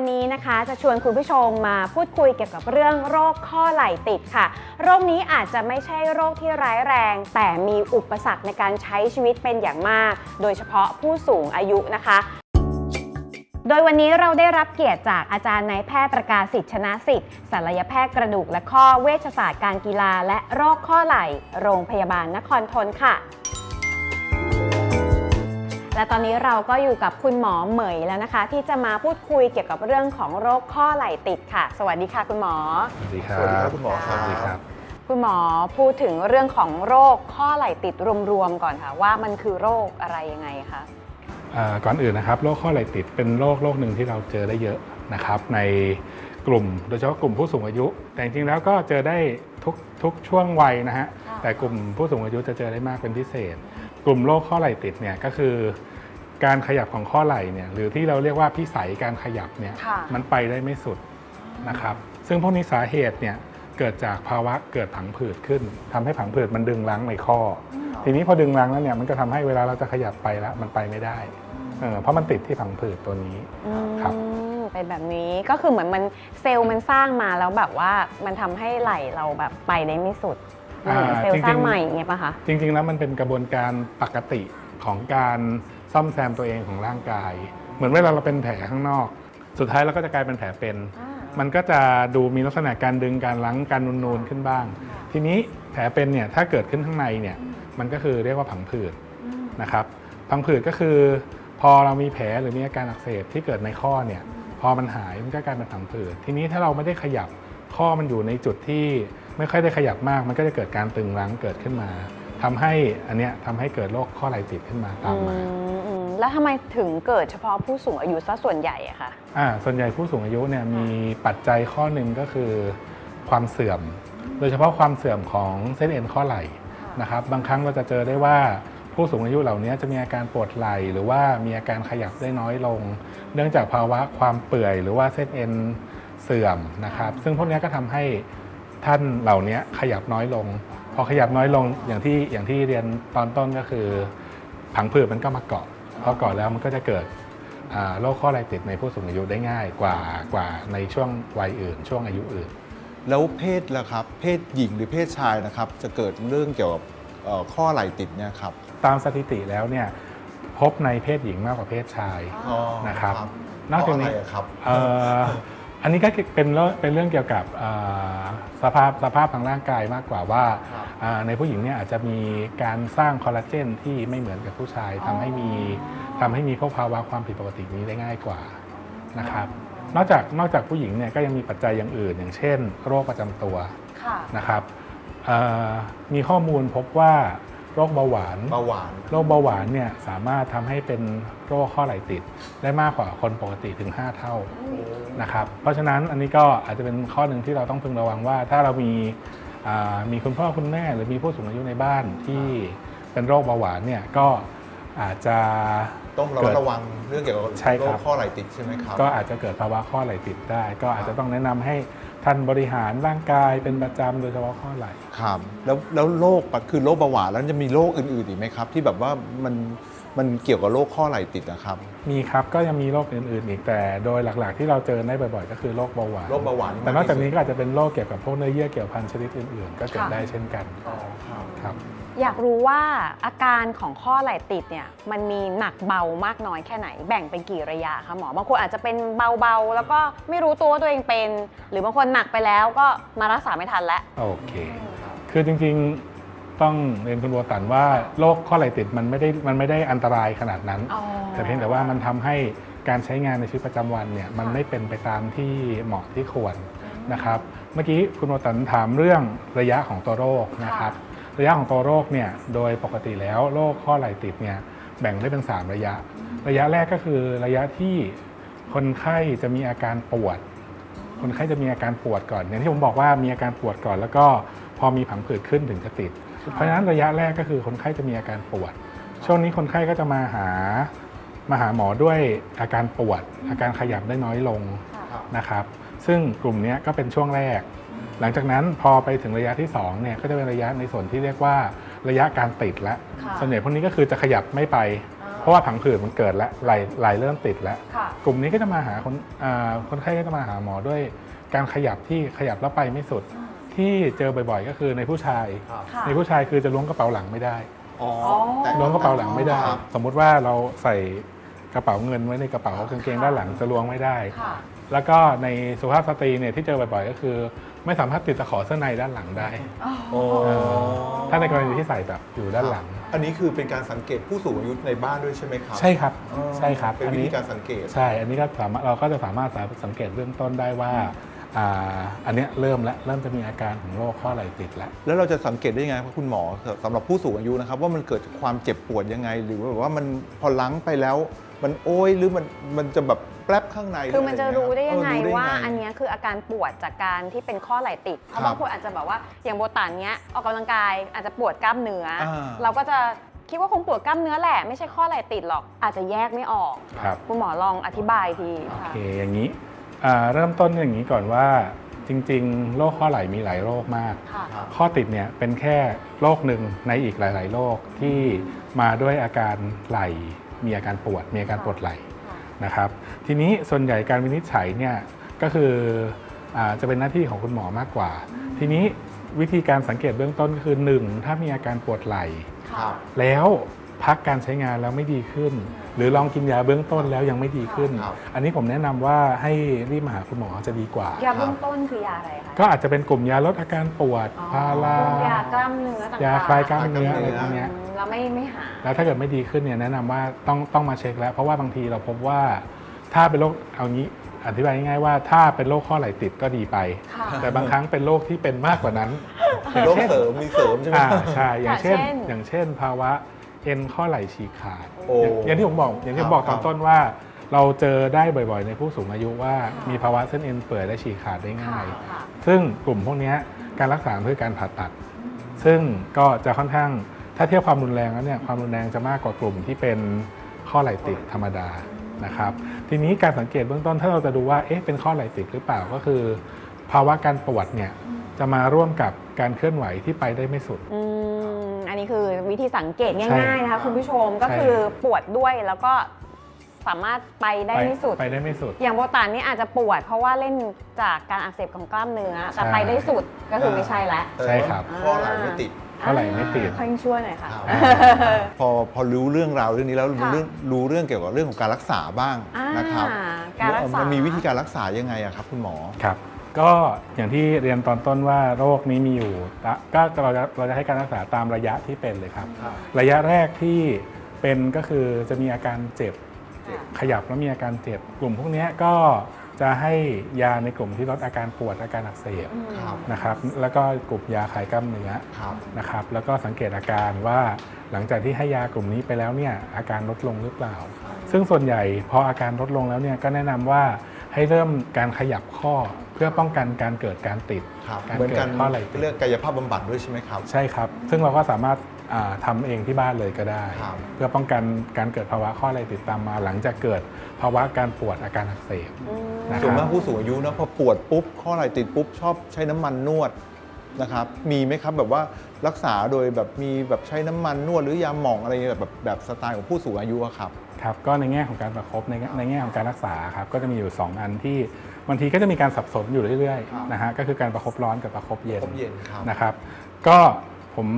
วันนี้นะคะ จะชวนคุณผู้ชมมาพูดคุยเกี่ยวกับเรื่องโรคข้อไหล่ติดค่ะ โรคนี้อาจจะไม่ใช่โรคที่ร้ายแรง แต่มีอุปสรรคในการใช้ชีวิตเป็นอย่างมาก โดยเฉพาะผู้สูงอายุนะคะ โดยวันนี้เราได้รับเกียรติจากอาจารย์นายแพทย์ประกาศสิทธิ์ชนะสิทธิ์ศัลยแพทย์กระดูกและข้อเวชศาสตร์การกีฬา และโรคข้อไหล่ โรงพยาบาลนครทนค่ะ และตอนนี้เราก็อยู่กับคุณหมอเหมยแล้วนะคะ ที่จะมาพูดคุยเกี่ยวกับเรื่องของโรคข้อไหล่ติดค่ะ สวัสดีค่ะคุณหมอ สวัสดีครับ สวัสดีครับคุณหมอครับ สวัสดีครับ คุณหมอพูดถึงเรื่องของโรคข้อไหล่ติดรวมๆก่อนค่ะ ว่ามันคือโรคอะไรยังไงคะอ่าก่อนอื่นนะครับโรคข้อไหล่ติดเป็นโรคโรคหนึ่งที่เราเจอได้เยอะนะครับในกลุ่มโดยเฉพาะกลุ่มผู้สูงอายุ แต่จริงๆแล้วก็เจอได้ทุกทุกช่วงวัยนะฮะค่ะแต่กลุ่มผู้สูงอายุจะเจอได้มากเป็นพิเศษ กลุ่มโรคข้อไหล่ติดเนี่ยก็คือ การขยับของข้อไหล่เนี่ยหรือที่เราเรียกว่าพิสัยการขยับเนี่ยค่ะมันไปได้ไม่สุดนะครับ ซึ่งพวกนี้สาเหตุเนี่ยเกิดจากภาวะเกิดผังผืดขึ้นทำให้ผังผืดมันดึงรั้งในข้ออทีนี้พอดึงรั้งแล้วเนี่ยมันก็ทำให้เวลาเราจะขยับไปแล้วมันไปไม่ได้เออเพราะมันติดที่ผังผืดตัวนี้ อืมครับ เป็นแบบนี้ก็คือเหมือนมันเซลล์มันสร้างมาแล้วแบบว่ามันทำให้ไหล่เราแบบไปได้ไม่สุดมันเหมือนเซลล์สร้างใหม่อย่างเงี้ยป่ะคะ จริงๆ แล้วมันเป็นกระบวนการปกติของการ ซ่อมแซมตัวเองของร่างกาย เหมือนเวลาเราเป็นแผลข้างนอก สุดท้ายเราก็จะกลายเป็นแผลเป็น มันก็จะดูมีลักษณะการดึงการลังการนูนๆขึ้นบ้าง ทีนี้แผลเป็นเนี่ยถ้าเกิดขึ้นข้างในเนี่ยมันก็คือเรียกว่าผังผืดนะครับผังผืดก็คือ พอเรามีแผลหรือมีอาการอักเสบที่เกิดในข้อเนี่ยพอมันหายมันก็กลายเป็นผังผืดทีนี้ถ้าเราไม่ได้ขยับข้อมันอยู่ในจุดที่ไม่ค่อยได้ขยับมาก มันก็จะเกิดการตึงรั้งเกิดขึ้นมา ทำให้อันเนี้ยทำให้เกิดโรคข้อไหล่ติดขึ้นมาตามมา อืมอืมแล้วทำไมถึงเกิดเฉพาะผู้สูงอายุซะส่วนใหญ่อะคะอ่าส่วนใหญ่ผู้สูงอายุเนี่ยมีปัจจัยข้อหนึ่งก็คือความเสื่อม โดยเฉพาะความเสื่อมของเส้นเอ็นข้อไหล่นะครับบางครั้งเราจะเจอได้ว่าผู้สูงอายุเหล่านี้จะมีอาการปวดไหล่หรือว่ามีอาการขยับได้น้อยลง เนื่องจากภาวะความเปื่อย หรือว่าเส้นเอ็นเสื่อมนะครับซึ่งพวกนี้ก็ทำให้ท่านเหล่านี้ขยับน้อยลงพ อขยับน้อยลงอย่างที่อย่างที่เรียนตอนต้นก็คือ ผังผืดมันก็มาเกาะพอเกาะแล้วมันก็จะเกิดอ่าโรคข้อไหล่ติดในผู้สูงอายุได้ง่ายกว่ากว่าในช่วงวัยอื่น ช่วงอายุอื่น แล้วเพศล่ะครับ เพศหญิงหรือเพศชายนะครับ จะเกิดเรื่องเกี่ยวกับเอ่อข้อไหล่ติดเนี่ยครับตามสถิติแล้วเนี่ยพบในเพศหญิงมากกว่าเพศชายอ๋อนะครับครับ นอกจากนี้เพระไรอะครับเอ่ออันนี้ก็เป็นเรื่องเป็นเรื่องเกี่ยวกับอ่าสภาพสภาพทางร่างกายมากกว่าว่าครับอ่าในผู้หญิงเนี่ยอาจจะมีการสร้างคอลลาเจนที่ไม่เหมือนกับผู้ชายทำให้มีทำให้มีพวกภาวะความผิดปกตินี้ได้ง่ายกว่านะครับนอกจากนอกจากผู้หญิงเนี่ยก็ยังมีปัจจัยอย่างอื่น อย่างเช่น โรคประจำตัวค่ะนะครับเอ่อมีข้อมูลพบว่าโรคเบาหวานเบาหวานโรคเบาหวานเนี่ยสามารถทำให้เป็นโรคข้อไหล่ติด ได้มากกว่าคนปกติถึง 5 เท่า นะครับ เพราะฉะนั้นอันนี้ก็อาจจะเป็นข้อหนึ่งที่เราต้องพึงระวังว่า ถ้าเรามีอ่ามีคุณพ่อคุณแม่หรือมีผู้สูงอายุในบ้านที่เป็นโรคเบาหวานเนี่ยก็อาจจะต้องระมัดระวังเรื่องเกี่ยวกับใช่คโรรัคบข้อไหล่ติดใช่ไหมครับก็อาจจะเกิดภาวะข้อไหล่ติดได้ ก็อาจจะต้องแนะนำให้ท่านบริหารร่างกายเป็นประจำโดยเฉพาะข้อไหล่ครับแล้วแล้วโรคปะคือโรคเบาหวานแล้วจะมีโรคอื่นๆอีกไหมครับ ที่แบบว่ามัน มันเกี่ยวกับโรคข้อไหล่ติดนะครับ มีครับก็ยังมีโรคอื่นๆอีกแต่ โดยหลักๆ ที่เราเจอได้บ่อยๆ ก็คือโรคเบาหวานโรคเบาหวานแต่นอกจากนี้ก็อาจจะเป็นโรคเกี่ยวกับพวกเนื้อเยื่อเกี่ยวพันชนิดอื่นๆ ก็เกิดค่ะได้เช่นกันอ๋อครับครับอยากรู้ว่าอาการของข้อไหล่ติดเนี่ยมันมีหนักเบามากน้อยแค่ไหนแบ่งเป็นกี่ระยะคะหมอบางคนอาจจะเป็นเบาๆ แล้วก็ไม่รู้ตัวว่าตัวเองเป็น หรือบางคนหนักไปแล้วก็มารักษาไม่ทันแล้วโอเค คือจริงๆ ต้องเรียนคุณบัวตันว่าโรคข้อไหล่ติดมันไม่ได้มันไม่ได้อันตรายขนาดนั้น อ๋อ แต่เพียงแต่ว่ามันทำให้การใช้งานในชีวิตประจำวันเนี่ยมันไม่เป็นไปตามที่เหมาะที่ควรนะครับเมื่อกี้คุณโมตันถามเรื่องระยะของตัวโรคนะครับระยะของตัวโรคเนี่ยโดยปกติแล้วโรคข้อไหล่ติดเนี่ยแบ่งได้เป็น 3 ระยะ ระยะแรกก็คือระยะที่คนไข้จะมีอาการปวด คนไข้จะมีอาการปวดก่อนอย่างที่ผมบอกว่ามีอาการปวดก่อน แล้วก็พอมีผังผืดขึ้นถึงจะติด เพราะฉะนั้นระยะแรกก็คือคนไข้จะมีอาการปวด ช่วงนี้คนไข้ก็จะมาหามาหาหมอด้วยอาการปวด อาการขยับได้น้อยลงนะครับ ซึ่งกลุ่มเนี้ยก็เป็นช่วงแรก หลังจากนั้นพอไปถึงระยะที่2เนี่ยก็จะเป็นระยะในส่วนที่เรียกว่าระยะการติดแล้วค่ะส่วนใหญ่พวกนี้ก็คือจะขยับไม่ไปพราะว่าผังผืดมันเกิดแล้วไหลไหลเริ่มติดแล้วค่ะกลุ่มนี้ก็จะมาหาคนอ่าคนไข้ก็จะมาหาหมอด้วยการขยับที่ขยับแล้วไปไม่สุด ที่เจอบ่อยๆ ก็คือในผู้ชาย ครับค่ะ ในผู้ชายคือจะล้วงกระเป๋าหลังไม่ได้อ๋อแต่ล้วงกระเป๋าหลังไม่ได้ ครับสมมุติว่าเราใส่กระเป๋าเงินไว้ในกระเป๋ากางเกงด้านหลังจะล้วงไม่ได้ ค่ะ แล้วก็ในสุภาพสตรีเนี่ยที่เจอบ่อยๆ ก็คือ ไม่สามารถติดตะขอเสื้อในด้านหลังได้ โอ้เอถ้าในกรณีที่ใส่แบบอยู่ด้านหลัง อันนี้คือเป็นการสังเกตผู้สูงอายุในบ้านด้วยใช่ไหมครับใช่ครับอ๋อใช่ครับเป็นอันวินี้ธีการสังเกต ใช่ อันนี้ก็สามารถเราก็จะสามารถสังเกตเบื้องต้นได้ว่า อ่าอันเนี้ยเริ่มแล้วเริ่มจะมีอาการของโรคข้อไหล่ติดแล้ว แล้วเราจะสังเกตได้ยังไงครับคุณหมอสำหรับผู้สูงอายุนะครับว่ามันเกิดจากความเจ็บปวดยังไง หรือว่าแบบว่ามันพอล้างไปแล้ว มันโอยหรือมันมันจะแบบแป๊บข้างในคือมันจะรู้ได้ยังไงเออรู้ว่าด้อันเนี้ยคืออาการปวดจากการที่เป็นข้อไหล่ติดเพราะครับบางคนอาจจะแบบว่าอย่างโบตันเนี้ยออกกำลังกายอาจจะปวดกล้ามเนื้ออาเราก็จะคิดว่าคงปวดกล้ามเนื้อแหละไม่ใช่ข้อไหล่ติดหรอกอาจจะแยกไม่ออกครับคุณหมอลองอธิบายทีโอค่ะเคอย่างนี้อ่า เริ่มต้นอย่างนี้ก่อนว่าจริง ๆ โรคข้อไหล่มีหลายโรคมาก ค่ะครับข้อติดเนี่ยเป็นแค่โรคหนึ่งในอีกหลาย ๆ โรคที่มาด้วยอาการไหล่ มีอาการปวด มีอาการปวดไหล่นะครับทีนี้ส่วนใหญ่การวินิจฉัยเนี่ยก็คืออาจะเป็นหน้าที่ของคุณหมอมากกว่า ทีนี้วิธีการสังเกตเบื้องต้นก็คือ 1 ถ้ามีอาการปวดไหล่ ครับ แล้ว พักการใช้งานแล้วไม่ดีขึ้น หรือลองกินยาเบื้องต้นแล้วยังไม่ดีขึ้น ครับ อันนี้ผมแนะนำว่าให้รีบมาหาคุณหมอจะดีกว่า ยาเบื้องต้นคือยาอะไรคะก็อาจจะเป็นกลุ่มยาลดอาการปวดอ๋อพาราพวกยากล้ามเนื้อต่างๆยาคลายกล้ามเนื้อคลายกล้ามอะไรเนื้อพวกเนี้ย อืมเราไม่ไม่หาแล้วถ้าเกิดไม่ดีขึ้นเนี่ยแนะนำว่าต้องต้องมาเช็คแล้ว เพราะว่าบางทีเราพบว่า ถ้าเป็นโรคเอางี้อธิบายง่ายๆว่าถ้าเป็นโรคข้อไหล่ติดก็ดีไป ค่ะแต่บางครั้งเป็นโรคที่เป็นมากกว่านั้นมีโรคเสริมมีเสริมใช่ไหม อ่าใช่อย่างเช่นเช่น อย่างเช่นภาวะ เอ็นข้อไหล่ฉีกขาด โอ้อย่างอย่างที่ผมบอกอย่างที่ผมบอกคตรัอบนต้นว่า เราเจอได้บ่อยๆ ในผู้สูงอายุว่ามีภาวะเส้นเอ็นเปื่อยและฉีกขาดได้ง่าย ค่ะซึ่งกลุ่มพวกเนี้ยการรักษาคือการผ่าตัด ซึ่งก็จะค่อนข้างถ้าเทียบความรุนแรงแล้วเนี่ยความรุนแรงจะมากกว่ากลุ่มที่เป็นข้อไหล่ติดธรรมดานะครับ ทีนี้การสังเกตเบื้องต้นถ้าเราจะดูว่าเอ๊ะเป็นข้อไหล่ติดหรือเปล่าก็คือ ภาวะการปวดเนี่ยจะมาร่วมกับการเคลื่อนไหวที่ไปได้ไม่สุด อืมอั นนี้คือวิธีสังเกตใช่ ง่ายๆนะคะคุณผู้ชมก็ใช่คือปวดด้วยแล้วก็สามารถไปได้ไม่สุด ไปได้ไม่สุด อย่างโบตันนี่อาจจะปวด เพราะว่าเล่นจากการอักเสบของกล้ามเนื้อแต่ใช่ ไปได้สุดก็คือไม่ใช่แล้ว ใช่ครับ ข้อไหล่ไม่ติด เท่าไหร่ไม่ติด ค่อยช่วยหน่อยค่ะครับพอพอรู้เรื่องราวเรื่องนี้แล้วรู้ค่ะ เรื่องรู้เรื่องเกี่ยวกับเรื่องของการรักษาบ้างอ่านะครับการรักษามันมีวิธีการรักษายังไงอะครับ คุณหมอ ครับ ก็อย่างที่เรียนตอนต้นว่าโรคนี้มีอยู่ตะก็เราจะเราจะให้การรักษาตามระยะที่เป็นเลยครับครับระยะแรกที่เป็นก็คือจะมีอาการเจ็บเจ็บขยับแล้วมีอาการเจ็บกลุ่มพวกเนี้ยก็จะให้ยาในกลุ่มที่ลดอาการปวดอาการอักเสบอืมครับนะครับ แล้วก็กลุ่มยาคลายกล้ามเนื้อครับนะครับ แล้วก็สังเกตอาการว่าหลังจากที่ให้ยากลุ่มนี้ไปแล้วเนี่ยอาการลดลงหรือเปล่า ซึ่งส่วนใหญ่พออาการลดลงแล้วเนี่ยก็แนะนำว่า ให้เริ่มการขยับข้อเพื่อป้องกันการเกิดการติดครับการเหมือนเกิกัดนข้อไหล่ติดเรียกกายภาพบำบัดด้วยใช่ไหมครับ ใช่ครับ ซึ่งเราก็สามารถอ่าทำเองที่บ้านเลยก็ได้ ครับ เพื่อป้องกันการเกิดภาวะข้อไหล่ติดตามมา หลังจากเกิดภาวะการปวดอาการอักเสบ อืม นะส่วนมากผู้สูงอายุนะพอปวดปุ๊บข้อไหล่ติดปุ๊บชอบใช้น้ำมันนวดนะครับ มีไหมครับแบบว่ารักษาโดยแบบมีแบบใช้น้ำมันนวดหรือยาหมองอะไรเงี้ยแบบแบบสไตล์ของผู้สูงอายุอะครับ ครับก็ในแง่ของการประคบในแง่ในแง่ของการรักษาครับก็จะมีอยู่ 2 อันที่บางทีก็จะมีการสับสนอยู่เรื่อยครับๆนะฮะก็คือการประคบร้อนกับประคบเย็นครบเย็นครับนะครับ ก็ผม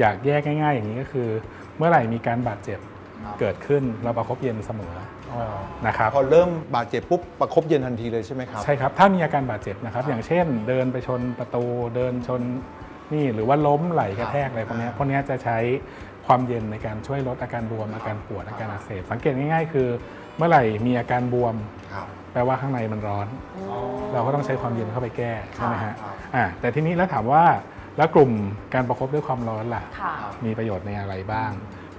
อยากแยกง่าย ๆ อย่างนี้ก็คือ เมื่อไหร่มีการบาดเจ็บครับเกิดขึ้นเราประคบเย็นเสมอนะครับพอเริ่มบาดเจ็บปุ๊บประคบเย็นทันทีเลยใช่ไหมครับใช่ครับถ้ามีอาการบาดเจ็บนะครับ อย่างเช่น เดินไปชนประตูเดินชนนี่หรือว่าล้มไหลกระแทกอะไรพวกเนี้ยพวกเนี้ยจะใช้ ความเย็นในการช่วยลดอาการบวมอาการปวดอาการอักเสบสังเกตง่ายๆ คือ เมื่อไหร่มีอาการบวม ครับ แปลว่าข้างในมันร้อน เราก็ต้องใช้ความเย็นเข้าไปแก้ใช่ไหมฮะครับอ่าแต่ทีนี้แล้วถามว่าแล้วกลุ่มการประคบด้วยความร้อนล่ะ ค่ะ มีประโยชน์ในอะไรบ้าง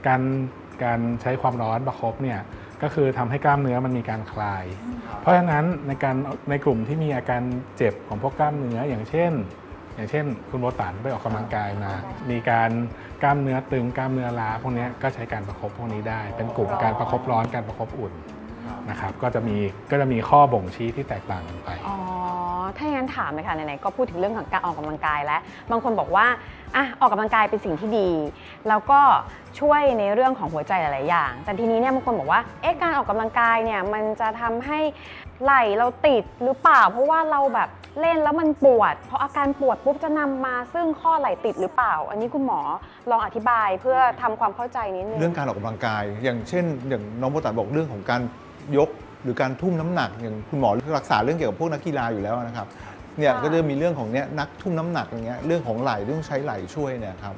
การการใช้ความร้อนประคบเนี่ยก็คือทำให้กล้ามเนื้อมันมีการคลาย เพราะฉะนั้นในการในกลุ่มที่มีอาการเจ็บของพวกกล้ามเนื้ออย่างเช่น อย่างเช่น คุณโบตันไปออกกำลังกายมา มีการกล้ามเนื้อตึงกล้ามเนื้อล้าพวกนี้ก็ใช้การประคบพวกนี้ได้ เป็นกลุ่มการประคบร้อนการประคบอุ่นนะครับก็จะมีก็จะมีข้อบ่งชี้ที่แตกต่างกันไปอ๋อถ้าอย่างนั้นถามเลยค่ะไหนๆก็พูดถึงเรื่องของการออกกำลังกายแล้วบางคนบอกว่าอะออกกำลังกายเป็นสิ่งที่ดี แล้วก็ช่วยในเรื่องของหัวใจหลายๆอย่าง แต่ทีนี้เนี่ยบางคนบอกว่าเอ๊ะการออกกำลังกายเนี่ยมันจะทำให้ไหล่เราติดหรือเปล่า เพราะว่าเราแบบ เล่นแล้วมันปวด เพราะอาการปวดปุ๊บจะนำมาซึ่งข้อไหล่ติดหรือเปล่า อันนี้คุณหมอลองอธิบายเพื่อทำความเข้าใจนิดนึง เรื่องการออกกำลังกาย อย่างเช่น อย่างน้องโบตันบอกเรื่องของการยกหรือการทุ่มน้ำหนัก อย่างคุณหมอรักษาเรื่องเกี่ยวกับพวกนักกีฬาอยู่แล้วนะครับเนี่ยค่ะ ก็จะมีเรื่องของเนี้ยนักทุ่มน้ำหนักอย่างเงี้ยเรื่องของไหล่เรื่องใช้ไหล่ช่วยเนี่ยครับ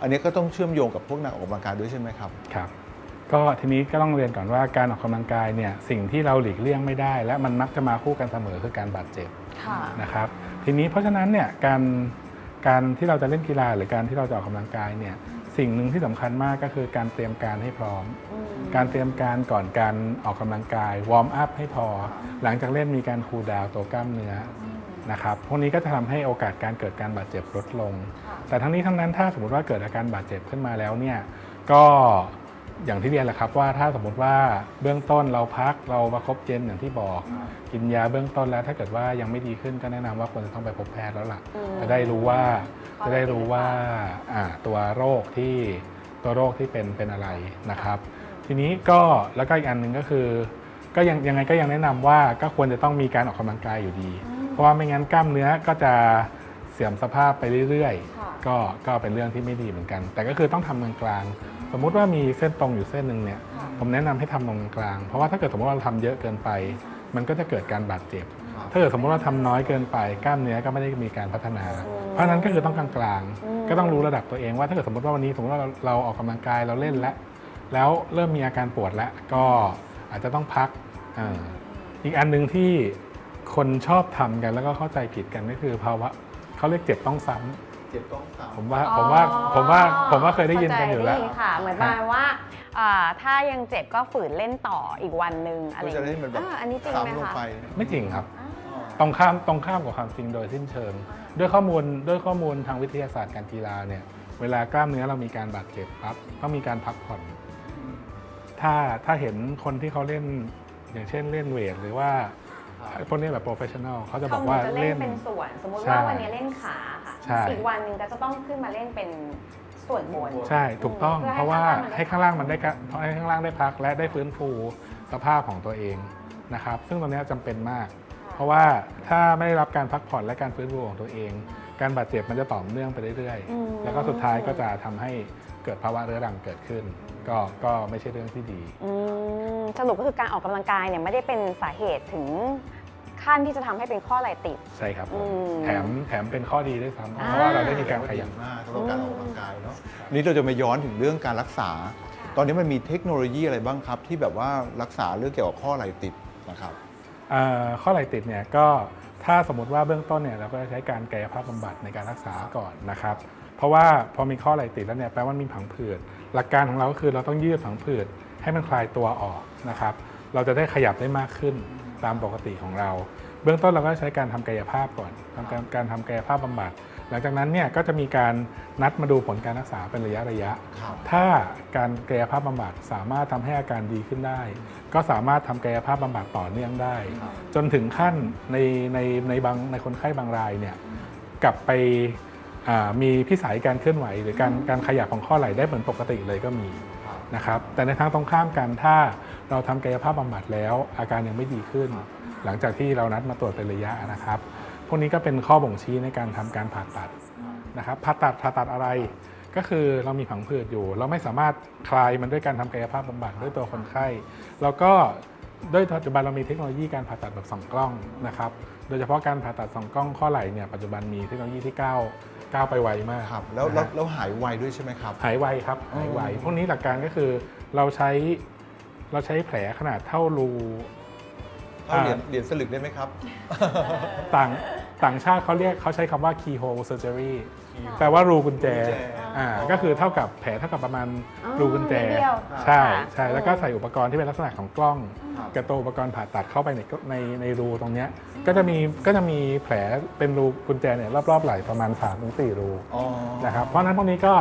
อันนี้ก็ต้องเชื่อมโยงกับพวกนักออกกำลังกายด้วยใช่ไหมครับ ครับก็ทีนี้ก็ต้องเรียนก่อนว่าการออกกำลังกายเนี่ยสิ่งที่เราหลีกเลี่ยงไม่ได้ และมันมักจะมาคู่กันเสมอคือการบาดเจ็บค่ะ นะครับทีนี้เพราะฉะนั้นเนี่ยการการที่เราจะเล่นกีฬาหรือการที่เราจะออกกำลังกายเนี่ยสิ่งหนึ่งที่สำคัญมากก็คือการเตรียมการให้พร้อม การเตรียมการก่อนการออกกำลังกายวอร์มอัพให้พอ หลังจากเล่นมีการคูลดาวน์ตัวกล้ามเนื้อนะครับพวกนี้ก็จะทำให้โอกาสการเกิดการบาดเจ็บลดลง แต่ทั้งนี้ทั้งนั้นถ้าสมมติว่าเกิดอาการบาดเจ็บขึ้นมาแล้วเนี่ยก็ อย่างที่เรียนแหละครับว่าถ้าสมมติว่าเบื้องต้นเราพักเราประคบเจนอย่างที่บอก กินยาเบื้องต้นแล้วถ้าเกิดว่ายังไม่ดีขึ้นก็แนะนำว่าควรจะต้องไปพบแพทย์แล้วล่ะอืมจะได้รู้ว่าข้อจะได้รู้ว่าอ่าตัวโรคที่ตัวโรคที่เป็นเป็นอะไรนะครับ ทีนี้ก็แล้วก็อีกอันหนึ่งก็คือ ก็ยังยังไงก็ยังแนะนำว่าก็ควรจะต้องมีการออกกำลังกายอยู่ดี เพราะว่าไม่งั้นกล้ามเนื้อก็จะเสื่อมสภาพไปเรื่อยค่ะๆก็ก็เป็นเรื่องที่ไม่ดีเหมือนกัน แต่ก็คือต้องทำกลางๆ สมมุติว่ามีเส้นตรงอยู่เส้นหนึ่งเนี่ยผมแนะนำให้ทำตรงกลาง เพราะว่าถ้าเกิดสมมติว่าเราทำเยอะเกินไป มันก็จะเกิดการบาดเจ็บ ถ้าเกิดสมมติว่าทำน้อยเกินไป กล้ามเนื้อก็ไม่ได้มีการพัฒนา เพราะฉะนั้นก็คือต้องกลางๆ ก็ต้องรู้ระดับตัวเองว่าถ้าเกิดสมมติว่าวันนี้สมมติว่าเราเราออกกำลังกายเราเล่นแล้วแล้วเริ่มมีอาการปวดแล้วก็อาจจะต้องพักอ่าอีกอันหนึ่งที่คนชอบทำกันแล้วก็เข้าใจผิดกันก็คือภาวะเขาเรียกเจ็บต้องซ้ำ เจ็บต้องสาม ผมว่าผมว่าผมว่าผมว่าเคยได้ยินกันอยู่แล้ว เข้าใจได้ยินค่ะ เหมือนประมาณว่าอ่าถ้ายังเจ็บก็ฝืนเล่นต่ออีกวันหนึ่งอะไรก็อย่าจะงได้นี้เหมือนแบบ อ่าอันนี้จริงไหมซ้ำลงคะไป ไม่จริงครับ ตรงข้ามตรงข้ามกับความจริงโดยสิ้นเชิง ด้วยข้อมูลด้วยข้อมูลทางวิทยาศาสตร์การกีฬาเนี่ยเวลากล้ามเนื้อเรามีการบาดเจ็บปั๊บต้องมีการพักผ่อน ถ้าถ้าเห็นคนที่เขาเล่นอย่างเช่นเล่นเวทหรือว่าพวกนี้แบบโปรเฟชชั่นอลเขาจะบอกว่าเขาจะเล่เล่นน เป็นส่วน สมมุติใช่ว่าวันนี้เล่นขาค่ะ ใช่ อีกวันหนึ่งก็จะต้องขึ้นมาเล่นเป็นส่วนบน ใช่ถูกต้องเพื่อให้เพราะว่าข้างล่างมันได้ให้ข้างล่างมันได้กะให้ข้างล่างได้พักและได้ฟื้นฟูสภาพของตัวเองนะครับ ซึ่งตรงนี้จำเป็นมาก เพราะว่าถ้าไม่ได้รับการพักผ่อนและการฟื้นฟูของตัวเอง การบาดเจ็บมันจะต่อเนื่องไปเรื่อยอืม ๆ แล้วก็สุดท้ายก็จะทำให้เกิดภาวะเรื้อรังเกิดขึ้น ก็ก็ไม่ใช่เรื่องที่ดี อืมสรุปก็คือการออกกำลังกายเนี่ยไม่ได้เป็นสาเหตุถึง ขั้นที่จะทำให้เป็นข้อไหล่ติด ใช่ครับผมอืมแถมแถมเป็นข้อดีด้วยซ้ำอ่าเพราะว่าเราได้มีการขยับ มากสำหรับการออกกำลังกายเนาะนี่เราจะมาย้อนถึงเรื่องการรักษา ตอนนี้มันมีเทคโนโลยีอะไรบ้างครับ ที่แบบว่ารักษาเรื่องเกี่ยวกับข้อไหล่ติดนะครับ เอ่อข้อไหล่ติดเนี่ยก็ถ้าสมมติว่าเบื้องต้นเนี่ยเราก็จะใช้การกายภาพบำบัดในการรักษาก่อนนะครับ เพราะว่าพอมีข้อไหล่ติดแล้วเนี่ยแปลว่ามีผังผืดหลักการของเราก็คือเราต้องยืดผังผืดให้มันคลายตัวออกนะครับ เราจะได้ขยับได้มากขึ้น ตามปกติของเรา เบื้องต้นเราก็ใช้การทำกายภาพก่อนทำการการทำกายภาพบำบัด หลังจากนั้นเนี่ยก็จะมีการนัดมาดูผลการรักษาเป็นระยะระยะครับถ้าการกายภาพบำบัดสามารถทำให้อาการดีขึ้นได้ ก็สามารถทำกายภาพบำบัดต่อเนื่องได้ จนถึงขั้นในในในบางในคนไข้บางรายเนี่ยกลับไปอ่ามีพิสัยการเคลื่อนไหว หรือการการขยับของข้อไหล่ได้เหมือนปกติเลยก็มีนะครับแต่ในทางตรงข้ามกันถ้า เราทำกายภาพบำบัดแล้ว อาการยังไม่ดีขึ้น หลังจากที่เรานัดมาตรวจเป็นระยะนะครับ พวกนี้ก็เป็นข้อบ่งชี้ในการทำการผ่าตัดนะครับผ่าตัดผ่าตัดอะไร ก็คือเรามีผังผืดอยู่ เราไม่สามารถคลายมันด้วยการทำกายภาพบำบัดด้วยตัวคนไข้ แล้วก็ด้วยปัจจุบันเรามีเทคโนโลยีการผ่าตัดแบบสองกล้องนะครับ โดยเฉพาะการผ่าตัดสองกล้องข้อไหล่เนี่ยปัจจุบันมีเทคโนโลยีที่ก้าวก้าวไปไวมากครับแล้วนะแล้วฮะแล้วหายไวด้วยใช่ไหมครับ หายไวครับหายไวพวกนี้หลักการก็คือเราใช้ เราใช้แผลขนาดเท่ารูเอาเหรียญเหรียญสลึกได้ไหมครับ ต่างต่างชาติเขาเรียกเขาใช้คำว่า keyhole surgery แปลว่ารูกุญแจรูกุญแจ อ่าก็คือเท่ากับแผลเท่ากับประมาณอ๋อรูกุญแจ นิดเดียวใช่ค่ะใช่แล้วก็ใส่อุปกรณ์ที่เป็นลักษณะของกล้องครับกระตัวอุปกรณ์ผ่าตัดเข้าไปในในในรูตรงเนี้ยก็จะมีก็จะมีแผลเป็นรูกุญแจเนี่ยรอบๆไหล่ประมาณ3-4รู อ๋อ นะครับเพราะฉะนั้นพวกนี้ก็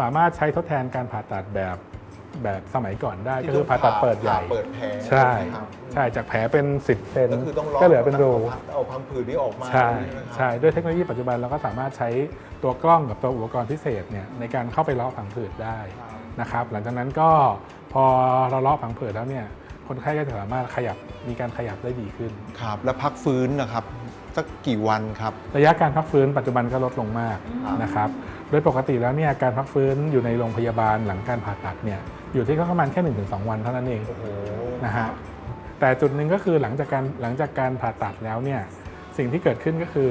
สามารถใช้ทดแทนการผ่าตัดแบบ แบบสมัยก่อนได้ก็คือผ่าตัดเปิดใหญ่ เปิดแผลใช่ครับใช่จากแผลเป็น 10เซนก็คือต้องก็เหลือเป็นรูเอาพังผืดนี้ออกมาใช่ไหมครับใช่ด้วยเทคโนโลยีปัจจุบันเราก็สามารถใช้ตัวกล้องกับตัวอุปกรณ์พิเศษเนี่ยในการเข้าไปเลาะผังผืดได้นะครับ หลังจากนั้นก็พอเราเลาะผังผืดแล้วเนี่ยคนไข้ก็จะสามารถขยับมีการขยับได้ดีขึ้นครับแล้วพักฟื้นนะครับสักกี่วันครับระยะการพักฟื้นปัจจุบันก็ลดลงมากนะครับโดยปกติแล้วเนี่ยการพักฟื้นอยู่ในโรงพยาบาลหลังการผ่าตัดเนี่ย อยู่ที่ประมาณแค่1-2วันเท่านั้นเองโอ้โหนะฮะแต่จุดหนึ่งก็คือหลังจากการหลังจากการผ่าตัดแล้วเนี่ยสิ่งที่เกิดขึ้นก็คือ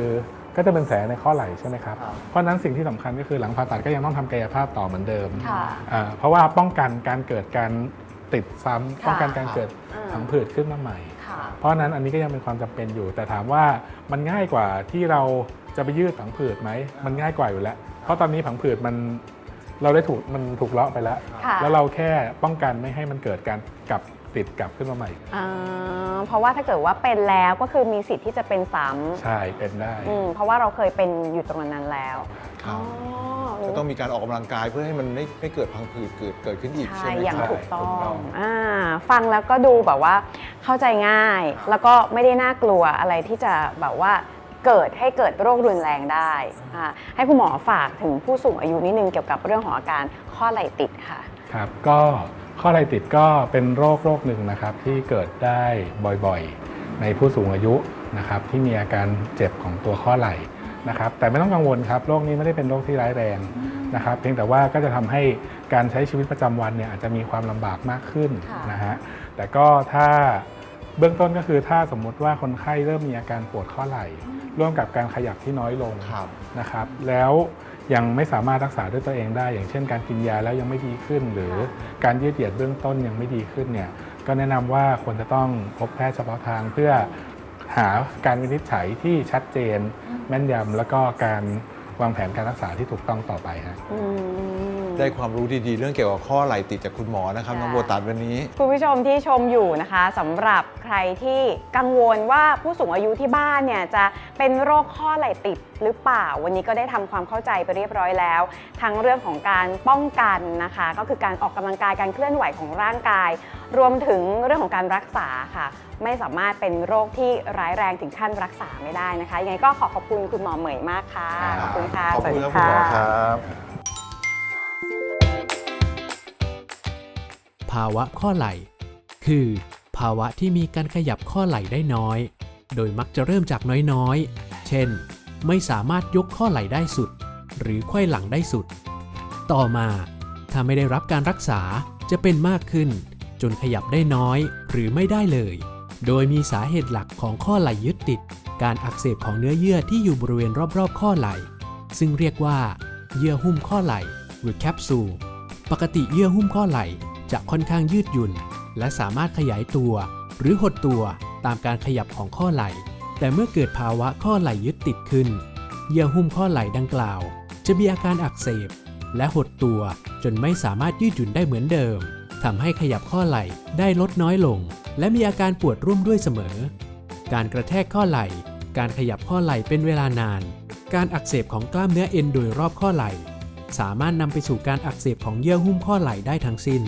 ก็จะเป็นแผลในข้อไหล่ใช่ไหมครับครับเพราะฉะนั้นสิ่งที่สำคัญก็คือหลังผ่าตัดก็ยังต้องทำกายภาพต่อเหมือนเดิมค่ะอ่าเพราะว่าป้องกันการเกิดการติดซ้ำค่ะป้องกันการเกิดอ่าผังผืดขึ้นมาใหม่ค่ะเพราะฉะนั้นอันนี้ก็ยังเป็นความจำเป็นอยู่ แต่ถามว่ามันง่ายกว่าที่เราจะไปยืดผังผืดไหม มันง่ายกว่าอยู่แล้ว เพราะตอนนี้ผังผืดมัน เราได้ถูกมันถูกเลาะไปแล้ว ค่ะแล้วเราแค่ป้องกันไม่ให้มันเกิดการกลับติดกลับขึ้นมาใหม่ อ่าเพราะว่าถ้าเกิดว่าเป็นแล้วก็คือมีสิทธิ์ที่จะเป็นซ้ใช่เป็นได้ำอืมเพราะว่าเราเคยเป็นอยู่ตรงนั้นแล้วครับอ๋อก็ต้องมีการออกกำลังกายเพื่อให้มันไม่ไม่เกิดพังผืดเกิดเกิดขึ้นอีกใช่ใช่ไหมอย่างครับ ถูกต้อถูกต้งอง อ่าฟังแล้วก็ดูแบบว่าเข้าใจง่าย แล้วก็ไม่ได้น่ากลัวอะไรที่จะแบบว่า เกิดให้เกิดโรครุนแรงได้อ่าให้คุณหมอฝากถึงผู้สูงอายุนิดนึงเกี่ยวกับเรื่องของอาการข้อไหล่ติดค่ะ ครับ ก็ข้อไหล่ติดก็เป็นโรคโรคหนึ่งนะครับที่เกิดได้บ่อยๆ ในผู้สูงอายุนะครับที่มีอาการเจ็บของตัวข้อไหล่นะครับแต่ไม่ต้องกังวลครับโรคนี้ไม่ได้เป็นโรคที่ร้ายแรงนะครับเพียงแต่ว่าก็จะทำให้การใช้ชีวิตประจำวันเนี่ยอาจจะมีความลำบากมากขึ้นค่ะนะฮะแต่ก็ถ้า เบื้องต้นก็คือถ้าสมมุติว่าคนไข้เริ่มมีอาการปวดข้อไหล่ ร่วมกับการขยับที่น้อยลงครับ นะครับ แล้วยังไม่สามารถรักษาด้วยตัวเองได้ อย่างเช่นการกินยาแล้วยังไม่ดีขึ้น หรือการยืดเหยียดเบื้องต้นยังไม่ดีขึ้นเนี่ยก็แนะนำว่าควรจะต้องพบแพทย์เฉพาะทางเพื่อหาการวินิจฉัยที่ชัดเจน แม่นยำแล้วก็การ วางแผนการรักษาที่ถูกต้องต่อไปฮะ อืม ได้ความรู้ดีๆ เรื่องเกี่ยวกับข้อไหล่ติดจากคุณหมอนะครับค่ะน้องโบตัดวันนี้ คุณผู้ชมที่ชมอยู่นะคะสำหรับใครที่กังวลว่าผู้สูงอายุที่บ้านเนี่ยจะเป็นโรคข้อไหล่ติดหรือเปล่า วันนี้ก็ได้ทำความเข้าใจไปเรียบร้อยแล้ว ทั้งเรื่องของการป้องกันนะคะ ก็คือการออกกำลังกายการเคลื่อนไหวของร่างกาย รวมถึงเรื่องของการรักษาค่ะ ไม่สามารถเป็นโรคที่ร้ายแรงถึงขั้นรักษาไม่ได้นะคะยังไงก็ขอขอบคุณคุณหมอเหมยมากค่ะขอบคุณค่ะขอบคุณสควัรับสคุณดีหมอค่ะครับภาวะข้อไหล่ คือ ภาวะที่มีการขยับข้อไหล่ได้น้อย โดยมักจะเริ่มจากน้อยๆ เช่น ไม่สามารถยกข้อไหล่ได้สุด หรือไขว้หลังได้สุด ต่อมาถ้าไม่ได้รับการรักษาจะเป็นมากขึ้น จนขยับได้น้อยหรือไม่ได้เลย โดยมีสาเหตุหลักของข้อไหล่ยึดติด การอักเสบของเนื้อเยื่อที่อยู่บริเวณรอบๆ ข้อไหล่ ซึ่งเรียกว่าเยื่อหุ้มข้อไหล่ หรือแคปซูล ปกติเยื่อหุ้มข้อไหล่จะค่อนข้างยืดหยุ่น และสามารถขยายตัว หรือหดตัวตามการขยับของข้อไหล่ แต่เมื่อเกิดภาวะข้อไหล่ยึดติดขึ้น เยื่อหุ้มข้อไหล่ดังกล่าว จะมีอาการอักเสบ และหดตัวจนไม่สามารถยืดหยุ่นได้เหมือนเดิม ทำให้ขยับข้อไหล่ได้ลดน้อยลง และมีอาการปวดร่วมด้วยเสมอ การกระแทกข้อไหล่ การขยับข้อไหล่เป็นเวลานาน การอักเสบของกล้ามเนื้อเอ็นโดยรอบข้อไหล่ สามารถนำไปสู่การอักเสบของเยื่อหุ้มข้อไหล่ได้ทั้งสิ้น